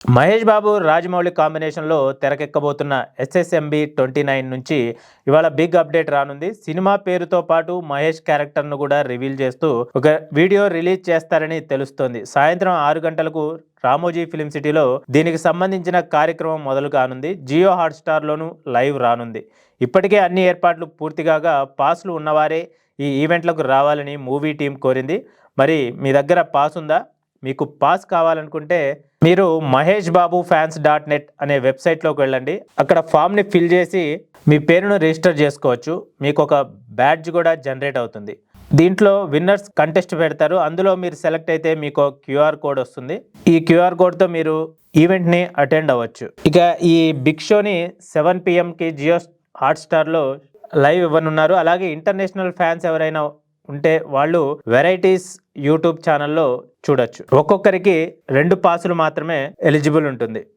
మహేష్ బాబు రాజమౌళి కాంబినేషన్లో తెరకెక్కబోతున్న SSMB twenty nine నుంచి ఇవాళ బిగ్ అప్డేట్ రానుంది. సినిమా పేరుతో పాటు మహేష్ క్యారెక్టర్ను కూడా రివీల్ చేస్తూ ఒక వీడియో రిలీజ్ చేస్తారని తెలుస్తోంది. సాయంత్రం ఆరు గంటలకు రామోజీ ఫిలిం సిటీలో దీనికి సంబంధించిన కార్యక్రమం మొదలు కానుంది. జియో హాట్స్టార్లోనూ లైవ్ రానుంది. ఇప్పటికే అన్ని ఏర్పాట్లు పూర్తిగాగా పాస్లు ఉన్నవారే ఈ ఈవెంట్లకు రావాలని మూవీ టీం కోరింది. మరి మీ దగ్గర పాస్ ఉందా మీకు పాస్ కావాలనుకుంటే మీరు Mahesh Babu fans dot net అనే వెబ్సైట్లోకి వెళ్ళండి. అక్కడ ఫామ్ని ఫిల్ చేసి మీ పేరును రిజిస్టర్ చేసుకోవచ్చు. మీకు ఒక బ్యాడ్జ్ కూడా జనరేట్ అవుతుంది. దీంట్లో విన్నర్స్ కంటెస్ట్ పెడతారు. అందులో మీరు సెలెక్ట్ అయితే మీకు క్యూఆర్ కోడ్ వస్తుంది. ఈ క్యూఆర్ కోడ్తో మీరు ఈవెంట్ని అటెండ్ అవ్వచ్చు. ఇక ఈ బిగ్ షోని సెవెన్ పిఎంకి జియో హాట్స్టార్లో లైవ్ ఇవ్వనున్నారు. అలాగే ఇంటర్నేషనల్ ఫ్యాన్స్ ఎవరైనా ఉంటే వాళ్ళు వెరైటీస్ యూట్యూబ్ ఛానల్లో చూడొచ్చు. ఒక్కొక్కరికి రెండు పాసులు మాత్రమే ఎలిజిబుల్ ఉంటుంది.